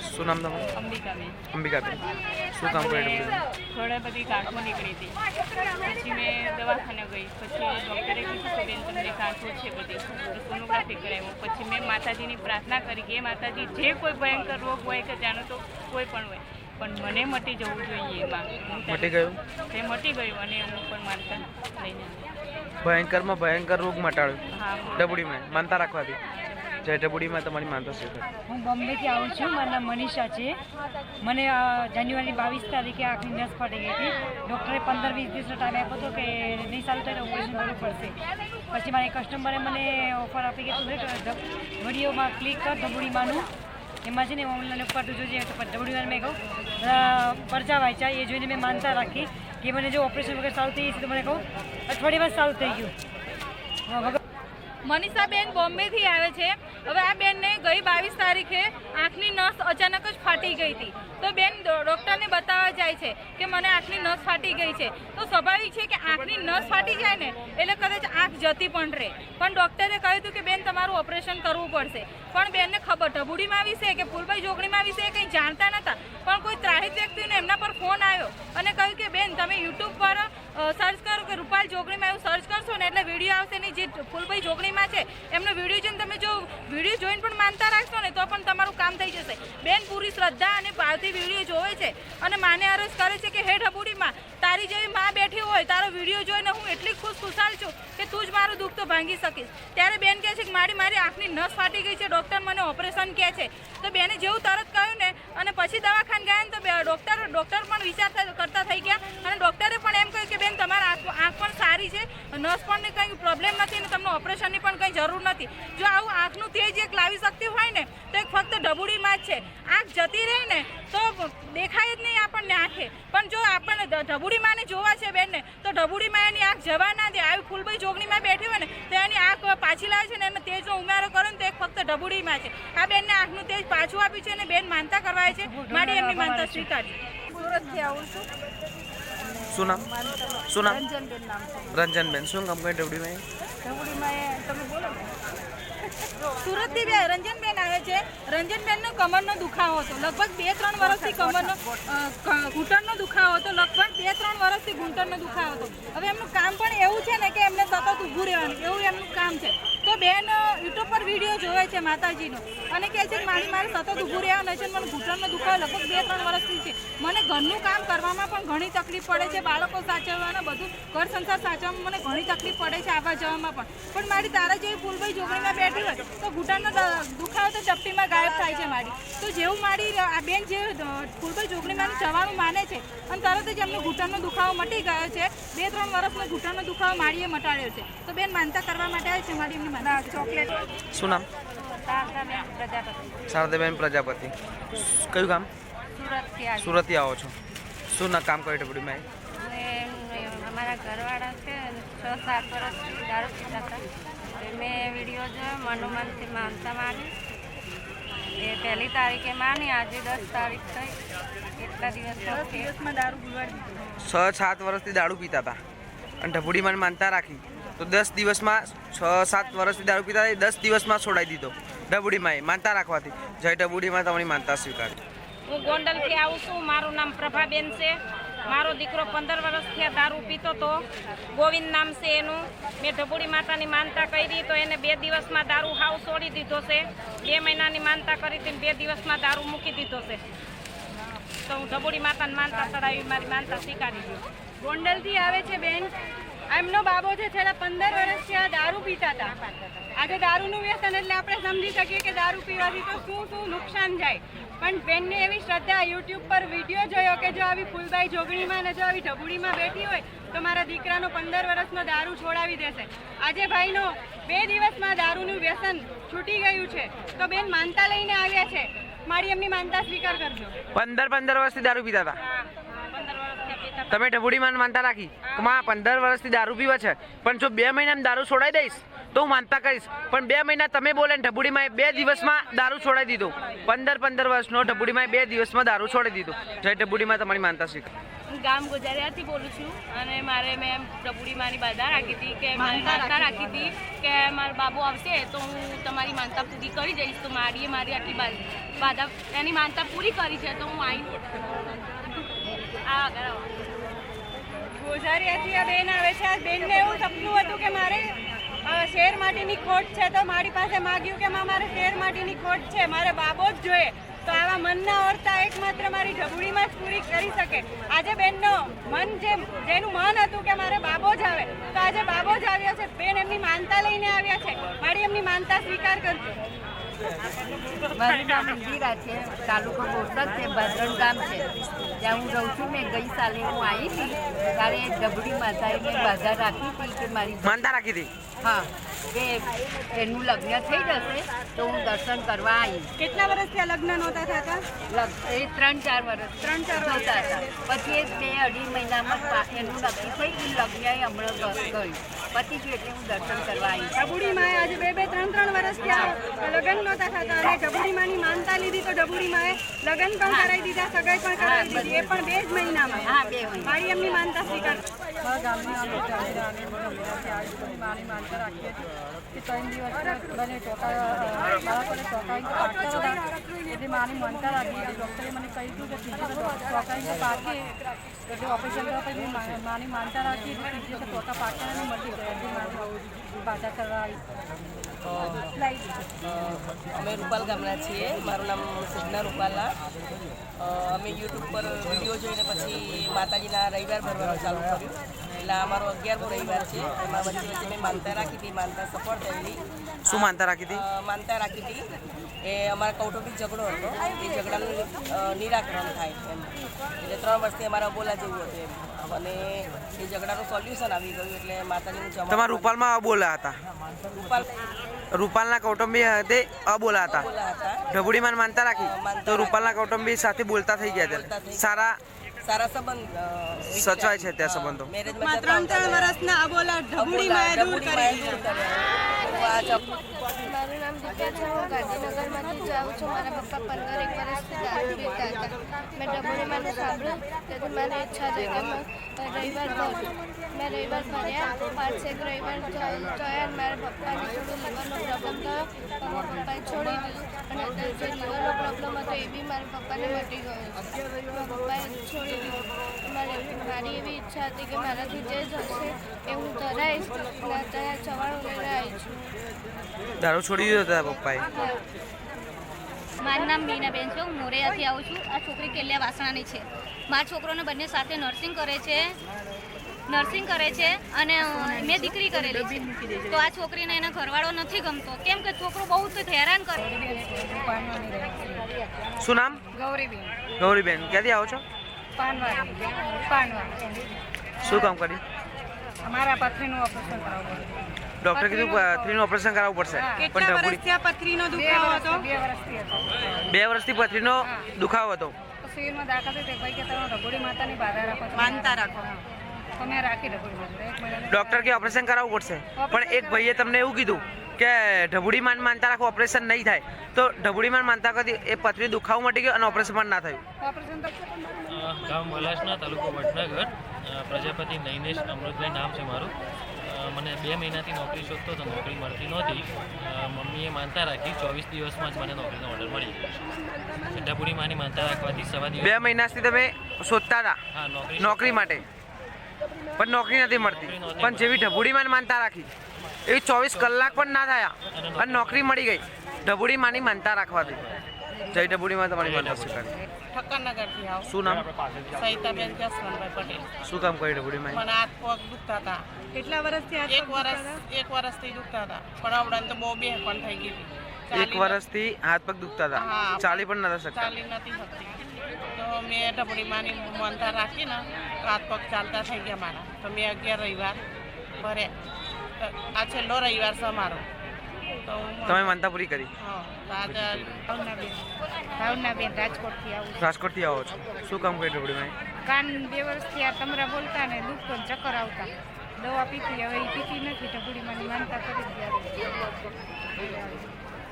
શું નામ તમારું? અંબિકાબેન. અંબિકાબેન. શું કામ કર્યું થોડા બધી ગાંઠો નીકળી હતી. પછી મેં દવાખાને ગઈ. પછી ડૉક્ટરે કીધું કે બેન તમને ગાંઠો છે બધી. સોનોગ્રાફી કરાવ્યું પછી મેં માતાજીની પ્રાર્થના કરી કે માતાજી જે કોઈ ભયંકર રોગ હોય કે જાણો તો કોઈ પણ હોય. પણ મને મટી જવું જોઈએ એમાં. મટી ગયું? તે મટી ગયું અને હું પણ માનતા લઈને ભયંકરમાં ભયંકર રોગ મટાડ્યો. હા ડબુડીમાં. માનતા રાખવાથી જય ડબુડીમાં તમારી માનતા છે? હું બોમ્બેથી આવું છું. મારું નામ મનીષા છે. મને જાન્યુઆરી બાવીસ તારીખે આંખની નસ ફાટી ગઈ હતી. ડૉક્ટરે પંદર વીસ દિવસનો ટાઈમ આપ્યો હતો કે નહીં સારું થાય ઓપરેશન કરવું પડશે. પછી મારી કસ્ટમરે મને ઓફર આપી કે તું વિડીયોમાં ક્લિક કર ધબુડીમાંનું એમાં છે ને ઓનલાઈન ઉપર જોઈએ તો ધબુડીમાં મેં કહું. પરચા વાંચ્યા. એ જોઈને મેં માનતા રાખી કે મને જો ઓપરેશન વગર સારું થઈ જશે તો મને કહું અઠવાડિયામાં સારું થઈ ગયું. મનીષાબેન બોમ્બેથી આવે છે. હવે આ બેનને ગઈ બાવીસ તારીખે આંખની નસ અચાનક જ ફાટી ગઈ હતી. તો બેન ડૉક્ટરને બતાવવા જાય છે કે મને આંખની નસ ફાટી ગઈ છે. તો સ્વાભાવિક છે કે આંખની નસ ફાટી જાય ને, એટલે કદાચ આંખ જતી પણ રહે. પણ ડૉક્ટરે કહ્યું હતું કે બેન, તમારું ઓપરેશન કરવું પડશે. પણ બેનને ખબર, ઢબુડીમાં વિશે કે ફૂલભાઈ જોગણીમાં વિશે કંઈ જાણતા નહોતા. પણ કોઈ ત્રાહિત વ્યક્તિને એમના પર ફોન આવ્યો અને કહ્યું કે બેન, તમે યુટ્યુબ પર સર્ચ કરો કે રૂપાલ જોગણીમાં એવું સર્ચ કરશો ને એટલે વીડિયો આવશે ને જે ફૂલભાઈ જોગણીમાં એમનો વીડિયો જોઈને તમે જો વીડિયો જોઈને પણ માનતા રાખશો ને, તો પણ તમારું કામ થઈ જશે. બેન, પૂરી શ્રદ્ધા અને ભાવથી વીડિયો જોવે છે અને માને અરજ કરે છે કે, હે ઢબુડીમાં, તારી જેવી માં બેઠી હોય, તારો વીડિયો જોઈને હું એટલી ખુશ ખુશાલ છું કે તું જ મારું દુઃખ તો ભાંગી શકીશ. ત્યારે બેન કહે છે કે, મારી મારી આંખની નસ ફાટી ગઈ છે, ડૉક્ટર મને ઓપરેશન કહે છે. તો બેને જેવું તરત કહ્યું ને, અને પછી દવાખાને ગયા ને, તો ડૉક્ટર ડૉક્ટર પણ વિચાર કરતા થઈ ગયા અને ડૉક્ટરે પણ એમ કહ્યું કે બેન તમારા આંખ આંખ પણ સારી છે નસ પણ ને કંઈ પ્રોબ્લેમ નથી અને તમને ઓપરેશનની પણ નથી. જો આવું આંખનું તેજ એક લાવી શકતી હોય ને તો એક ફક્ત ઢબુડીમાં જ છે. આંખ જતી રહે ને તો દેખાય જ નહીં આપણને આંખે. પણ જો આપણને ધ- ઢબુડીમાં જોવા છે બેનને તો ઢબુડીમાં એની આંખ જવા ના દે. આવી ફૂલભાઈ જોગણીમાં બેઠી હોય ને તો એની આંખ પાછી લાવે છે ને એનો તેજનો ઉમેરો કરે ને તો એક ફક્ત ઢબુડીમાં છે. આ બેનને આંખનું તેજ પાછું આપ્યું છે અને બેન માનતા કરવાય છે. મારી એમની માનતા સ્વીકારી. સુરતથી આવું છું. શું નામ? શું નામ? રંજનબેન શું કામ ડબુડીમાં તમે બોલો ને. સુરતથી બે, રંજનબેન આવે છે. રંજનબેનનો કમરનો દુખાવો હતો. લગભગ બે, ત્રણ વર્ષથી કમરનો ઘૂંટણનો દુખાવો હતો. લગભગ બે, ત્રણ વર્ષથી ઘૂંટણનો દુખાવો હતો. હવે એમનું કામ પણ એવું છે ને કે એમને સતત ઊભું રહેવાનું. એવું એમનું કામ છે. બેન યુટ્યુબ પર વીડિયો જોવે છે માતાજીનો. અને કહે છે કે મારી મારે સતત ઊભું રહેવાનું છે મને ઘૂંટણનો દુખાવો લગભગ બે ત્રણ વર્ષથી છે. મને ઘરનું કામ કરવામાં પણ ઘણી તકલીફ પડે છે, બાળકો સાચવવાના, બધું ઘર સંસાર સાચવવામાં મને ઘણી તકલીફ પડે છે, આવવા જવામાં પણ. પણ મારી તારા જેવી ફૂલભાઈ જોગણીમાં બેઠી હોય, તો ઘૂંટણનો દુખાવો તો ચપટીમાં ગાયબ થાય છે મારી. તો જેવું મારી આ બેન જે ફૂલભાઈ જોગણીમાં જવાનું માને છે, અને તરત જ એમનો ઘૂંટણનો દુખાવો મટી ગયો છે. બે ત્રણ વર્ષનો ઘૂંટણનો દુખાવો મારીએ મટાડ્યો છે. તો બેન માનતા કરવા માટે આવે છે, મારી એમની માનતા. શું નામ? શારદાબેન પ્રજાપતિ. કયું કામ સુરતથી સુરતથી આવો છો. શું ના કામ કર્યું ડબુડીમાં મેં અમારા ઘરવાળા છે છ સાત વર્ષથી દારૂ પીતા હતા. મેં વીડિયો જોયો મનોમનથી માનતા માની. એ પહેલી તારીખે માની આજે દસ તારીખ થઈ. એટલા દિવસ દિવસમાં દારૂ પીવાડી છ સાત વર્ષથી દારૂ પીતા હતા. અને ઢબુડીમાં માનતા રાખી. તો દસ દિવસમાં છ સાત વર્ષથી દારૂ પીતા હતા દસ દિવસમાં છોડાવી દીધો. ઢબુડીમાં એ માનતા રાખવાથી. જય ઢબુડીમાં તમારી માનતા સ્વીકાર. હું ગોંડલથી આવું છું. મારું નામ પ્રભાબેન છે. મારો દીકરો પંદર વર્ષથી આ દારૂ પીતો હતો ગોવિંદ નામ છે એનું. મેં ઢબુડી માતાની માનતા કરી તો એને બે દિવસમાં દારૂ હાવ છોડી દીધો છે. બે મહિનાની માનતા કરી હતી ને બે દિવસમાં દારૂ મૂકી દીધો છે. તો હું ઢબુડી માતાની માનતા ચડાવી મારી માનતા સ્વીકારી. દીધી ગોંડલથી આવે છે બેન? એમનો બાબો છે છેલ્લા પંદર વર્ષથી આ દારૂ પીતા હતા. આજે દારૂનું વ્યસન એટલે આપણે સમજી શકીએ કે દારૂ પીવાથી તો શું શું નુકસાન જાય. પણ બેનને એવી શ્રદ્ધા યુટ્યુબ પર વીડિયો જોયો કે જો આવી ફૂલબાઈ જોગણીમાં ને જો આવી ઢબુડીમાં બેઠી હોય તો મારા દીકરાનો પંદર વર્ષનો દારૂ છોડાવી દેશે. આજે ભાઈનો બે દિવસમાં દારૂનું વ્યસન છૂટી ગયું છે. તો બેન માનતા લઈને આવ્યા છે. મારી એમની માનતા સ્વીકાર કરજો. પંદર પંદર વર્ષથી દારૂ પીતા હતા. તમે ઢબુડીમાં માનતા રાખી? માં, પંદર વર્ષથી દારૂ પીવા છે. પણ જો બે મહિનામાં દારૂ છોડાઈ દઈશ, તો હું માનતા કરીશ. પણ બે મહિના તમે બોલે ને ઢબુડીમાં બે દિવસમાં દારૂ છોડાવી દીધો. પંદર પંદર વર્ષનો ઢબુડીમાં બે દિવસમાં દારૂ છોડી દીધો. જય ઢબુડીમાં તમારી માનતા શીખ. હું ગામ ગોજારિયાથી બોલું છું અને મારે મેં પ્રભુડી માની બાધા રાખી હતી કે મારી માનતા રાખી હતી કે મારો બાબુ આવશે તો હું તમારી માનતા પૂરી કરી જઈશ તો મારીએ મારી આટલી બાધા એની માનતા પૂરી કરી છે તો હું આવી આ આગળ ગોઝારિયાથી આ બેન આવે છે. આ બેનને એવું સપનું હતું કે મારે શેર માટેની ખોટ છે તો મારી પાસે માગ્યું કે માં મારે શેર માટેની ખોટ છે. મારે બાબો જ જોઈએ. તો આવા મનના ઓરતા એકમાત્ર મારી ઢબુડીમાં જ પૂરી કરી શકે. આજે બેનનો મન જે જેનું મન હતું કે મારે બાબો જ આવે, તો આજે બાબો જ આવ્યો છે. બેન એમની માનતા લઈને આવ્યા છે. મારી એમની માનતા સ્વીકાર કરજો. મારું નામ ઇન્દિરા છે તાલુકો બોરસદ છે ભદ્રણ ગામ છે. ત્યાં હું રહું છું મેં ગઈ સાલે હું આવી હતી ત્યારે ડબડી માતાએ મેં બાધા રાખી હતી કે મારી માનતા રાખી હતી? હા કે એનું લગ્ન થઈ જશે તો હું દર્શન કરવા આવી કેટલા વર્ષથી આ લગ્ન નહોતા થતા? લગ એ ત્રણ ચાર વર્ષ. ત્રણ ચાર નહોતા હતા. પછી એ બે અઢી મહિનામાં એનું નક્કી થઈ ગયું લગ્ન એ હમણાં ગયું પતી ગયું એટલે હું દર્શન કરવા આવી ઢબુડીમાં આજે બે બે ત્રણ ત્રણ વર્ષથી ત્યાં લગ્ન નહોતા થતા અને ઢબુડીમાંની માનતા લીધી તો ઢબુડીમાં લગ્ન પણ કરાવી દીધા સગાઈ પણ કરાવી દીધી એ પણ બે જ મહિનામાં હા બે મહિના મારી એમની માનતા સ્વીકાર મારી માનતા રાખી દિવસ ડૉક્ટરે મને કહ્યું હતું કે ત્રીજે તો ચોકાઈને પાકે એટલે ઓપરેશન કરવા પછી માની માનતા રાખી એટલે ત્રીજે તો અને મળી ગયા બાધા કરવા અમે રૂપાલ ગામના છીએ. મારું નામ સિદ્ધના રૂપાલા. અમે યુટ્યુબ પર વીડિયો જોઈને પછી માતાજીના રવિવાર ભરવાનું ચાલુ કર્યું. એટલે અમારો અગિયારમો રવિવાર છે એમાં વચ્ચે વચ્ચે મેં માનતા રાખી હતી માનતા સફળ થયેલી. શું માનતા રાખી હતી? માનતા રાખી હતી. એ અમારા કૌટુંબિક ઝઘડો હતો. એ ઝઘડાનું નિરાકરણ થાય એમ. એટલે ત્રણ વર્ષથી અમારા બોલા જેવું હતું એમ. અને એ ઝઘડાનું સોલ્યુશન આવી ગયું એટલે માતાજીનું જમા તમારા રૂપાલમાં અબોલા હતા? રૂપાલ રૂપાલના કૌટુંબી તે અબોલા હતા? ઢબુડીમાં માનતા રાખી? તો રૂપાલના કૌટુંબી સાથે બોલતા થઈ ગયા હતા સારા સારા સંબંધ સચવાય છે ત્યાં સંબંધો. મેરેજમાં ત્રણ ત્રણ વર્ષના અબોલા ઢબુડીમાં દૂર કરી મારું નામ દીપ્યા છે હું ગાંધીનગરમાંથી જાઉં છું. મારા પપ્પા પંદર એક વર્ષથી દારૂ પીતા હતા. મેં ડબોડીમાંનું સાંભળ્યું. તેથી મારી ઈચ્છા થઈ કે હું રવિવાર ભરું મેં રવિવાર ભર્યા. પાંચેક રવિવાર થયા થયા મારા પપ્પાને થોડું લીવરનો પ્રોબ્લેમ થયો. પપ્પાએ છોડી દીધું. જે લીવરનો પ્રોબ્લેમ હતો એ બી મારા પપ્પાને મટી ગયો મારા છોડી મારી મારી એવી ઈચ્છા હતી કે મારાથી જે જશે એ હું ધરાઈશ અને અત્યારે ચવાણું લઈને છું દારૂ છોડી દીધો તારા પપ્પાએ? મારું નામ મીનાબેન છે, હું મોરૈયાથી આવું છું. આ છોકરી કેલિયા વાસણાની છે. મારા છોકરોને બંને સાથે નર્સિંગ કરે છે. નર્સિંગ કરે છે અને મેં દીકરી કરેલી છે. તો આ છોકરીને એના ઘરવાળો નથી ગમતો. કેમ કે છોકરો બહુ જ હેરાન કરે શું નામ? ગૌરીબેન. ગૌરીબેન. ક્યાંથી આવો છો? પાનવાડી. શું કામ કર્યું અમારા પથરીનું ઓપરેશન કરાવવું ડોક્ટર કીધું પથરીનું ઓપરેશન કરાવવું પડશે. પણ વર્ષથી પથરીનો દુખાવો હતો? બે વર્ષથી હતો. બે વર્ષથી પથરીનો દુખાવો હતો. તો સિવિલમાં દાખલ થઈ ભાઈ કે તમે રઘોડી માતાની બાધા રાખો માનતા રાખો. તો મેં રાખી રઘોડી માતા ડોક્ટર કે ઓપરેશન કરાવવું પડશે. પણ એક ભાઈએ તમને એવું કીધું કે ઢબુડી માન માનતા રાખો ઓપરેશન નહીં થાય. તો ઢબુડી માન માનતા કરતી એ પથરી દુખાવો મટી ગયો અને ઓપરેશન પણ ના થયું. ઓપરેશન ગામ વલાસના તાલુકો વડનગર. પ્રજાપતિ નૈનેશ અમૃતભાઈ નામ છે મારું. મને બે મહિનાથી નોકરી શોધતો હતો નોકરી મળતી નહોતી. મમ્મીએ માનતા રાખી ચોવીસ દિવસમાં જ મને નોકરીનો ઓર્ડર મળી ગયો. ઢબુડી માની માનતા રાખવાથી સવા દિવસ બે મહિનાથી તમે શોધતા હતા? હા નોકરી નોકરી માટે? પણ નોકરી નથી મળતી. પણ જેવી ઢબુડી માન માનતા રાખી. એવી ચોવીસ કલાક પણ ના થયા અને નોકરી મળી ગઈ. ઢબુડી માની માનતા રાખવાથી જય ઢબુડી માં તમારી માનતા સ્વીકારી ઠક્કરનગરથી આવું. શું નામ? સહિતાબેન જસવંતભાઈ પટેલ. શું કામ કર્યું ઢબુડી માં મને હાથ પગ દુખતા હતા. કેટલા વર્ષથી એક વર્ષ એક વર્ષથી દુખતા હતા. પણ આવડાને તો બહુ બે પણ થઈ ગઈ એક વર્ષથી હાથ પગ દુખતા હતા. ચાલી પણ નતા શકતા. ચાલી નથી શકતી. મેં ઢબડી માની માનતા રાખીને હાથ પગ ચાલતા થઈ ગયા મારા. તો મેં અગિયાર રવિવાર ભરે. આ છેલ્લો રવિવાર છે મારો તો તમે માનતા પૂરી કરી ભાવનાબેન. રાજકોટથી આવું રાજકોટથી આવો છો. શું કામ કર્યું ઢબુડી માં કાન બે વર્ષથી આ તમરા બોલતા ને દુઃખ પણ ચક્કર આવતા. દવા પીતી હવે એ પીતી નથી ઢબુડીમાંની માનતા કરી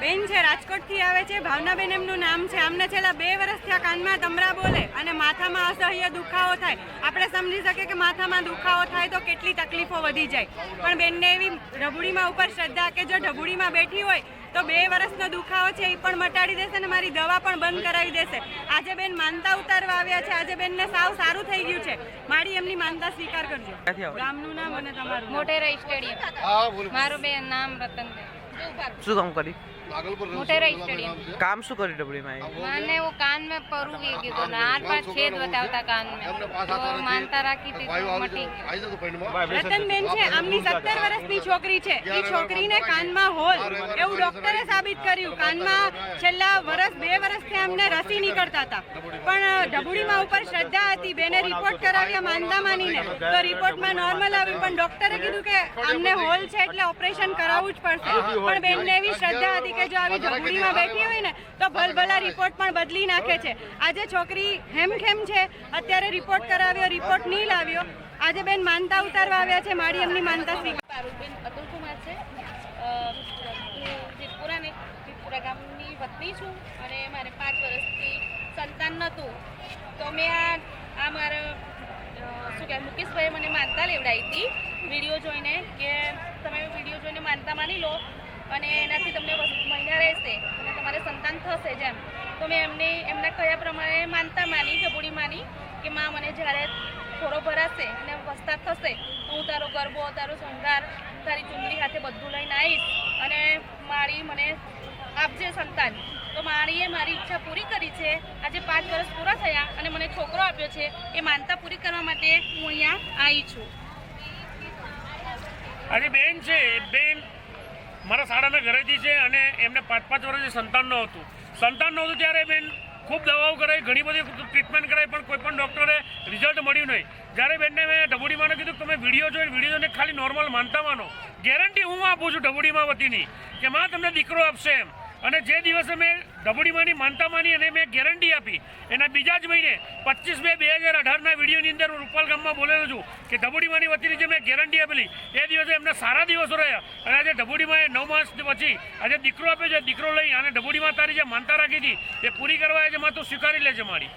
બેન છે રાજકોટથી આવે છે ભાવનાબેન એમનું નામ છે. અમને છેલ્લા બે વર્ષથી આ કાનમાં તમરા બોલે અને માથામાં અસહ્ય દુખાવો થાય. આપણે સમજી શકીએ કે માથામાં દુખાવો થાય તો કેટલી તકલીફો વધી જાય. પણ બેનને એવી ઢબુડીમાં ઉપર શ્રદ્ધા કે જો ઢબુડીમાં બેઠી હોય તો બે વર્ષનો દુખાવો છે એ પણ મટાડી દેશે અને મારી દવા પણ બંધ કરાવી દેશે. આજે બેન માનતા ઉતારવા આવ્યા છે. આજે બેનને સાવ સારું થઈ ગયું છે. મારી એમની માનતા સ્વીકાર કરજો. ગામનું નામ અને તમારું મોટેરા સ્ટેડિયમ. મારું બેન નામ રતનબેન. શું કામ કરી કામ શું કર્યું ડબડીમાં મને હું કાન મેં પરું ગયું કીધું ને આર પાર છેદ બતાવતા કાન મેં. માનતા રાખી દીધી મટી રતનબેન છે આમની સત્તર વર્ષની છોકરી છે. એ છોકરીને કાનમાં હોલ. એવું ડોક્ટરે સાબિત કર્યું. કાનમાં છેલ્લા વર્ષ બે વર્ષથી અમને રસી નીકળતા હતા. પણ ડબુડીમાં ઉપર શ્રદ્ધા હતી. બેને રિપોર્ટ કરાવ્યા માનતા માનીને તો રિપોર્ટમાં નોર્મલ આવ્યું. પણ ડોક્ટરે કીધું કે અમને હોલ છે એટલે ઓપરેશન કરાવવું જ પડશે. પણ બેનને એવી શ્રદ્ધા હતી કે જો આવી ઝઘડીમાં બેઠી હોય ને તો ભલભલા રિપોર્ટ પણ બદલી નાખે છે. આજે છોકરી હેમખેમ છે અત્યારે રિપોર્ટ કરાવ્યો રિપોર્ટ નહીં લાવ્યો. આજે બેન માનતા ઉતારવા આવ્યા છે મારી એમની માનતા સ્વીકાર પારુલબેન અતુલ કુમાર છે. હું જીતપુરા ને જીતપુરા ગામની વતની છું અને મારે પાંચ વર્ષથી સંતાન નહોતું. તો મેં આ આ મારા શું કહેવાય મુકેશભાઈએ મને માનતા લેવડાવી હતી. વીડિયો જોઈને કે તમે વીડિયો જોઈને માનતા માની લો. અને એનાથી તમને મહિના રહેશે અને તમારે સંતાન થશે જેમ. તો મેં એમને, એમના કયા પ્રમાણે માનતા માની ઢબુડી માની કે માં મને જ્યારે થોડો ભરાશે અને વસ્તાર થશે, તો હું તારો ગરબો, તારો શણગાર, તારી ચુંદડી હાથે બધું લઈને આવીશ અને મારી મને આપજે સંતાન. તો મારીએ મારી ઈચ્છા પૂરી કરી છે. આજે પાંચ વર્ષ પૂરા થયા અને મને છોકરો આપ્યો છે. એ માનતા પૂરી કરવા માટે હું અહીંયા આવી છું. અને બેન છે, બેન મારા શાળાના ઘરેથી છે અને એમને પાંચ પાંચ વર્ષથી સંતાન ન હતું. સંતાન નહોતું ત્યારે બેન ખૂબ દવાઓ કરાવી ઘણી બધી ટ્રીટમેન્ટ કરાવી પણ કોઈ પણ ડૉક્ટરે રિઝલ્ટ મળ્યું નહીં. જ્યારે બેનને મેં ઢબુડીમાંને કીધું તમે વીડિયો જોઈને વિડીયોને ખાલી નોર્મલ માનતા માનો. ગેરંટી હું આપું છું ઢબુડીમાં વતીની, કે માં તમને દીકરો આપશે એમ. અને જે દિવસે મેં ઢબુડીમાંની માનતા માની અને મેં ગેરંટી આપી, એના બીજા જ મહિને, પચીસ બે બે હજાર અઢારના વિડીયોની અંદર હું રૂપાલ ગામમાં બોલેલો છું કે ઢબુડીમાંની વતીની જે મેં ગેરંટી આપેલી, એ દિવસે એમને સારા દિવસો રહ્યા. અને આજે ઢબુડીમાં એ નવ માસ પછી આજે દીકરો આપ્યો છે, દીકરો લઈ અને ઢબુડીમાં તારી જે માનતા રાખી હતી, એ પૂરી કરવા આજે માં તું સ્વીકારી લેજે મારી.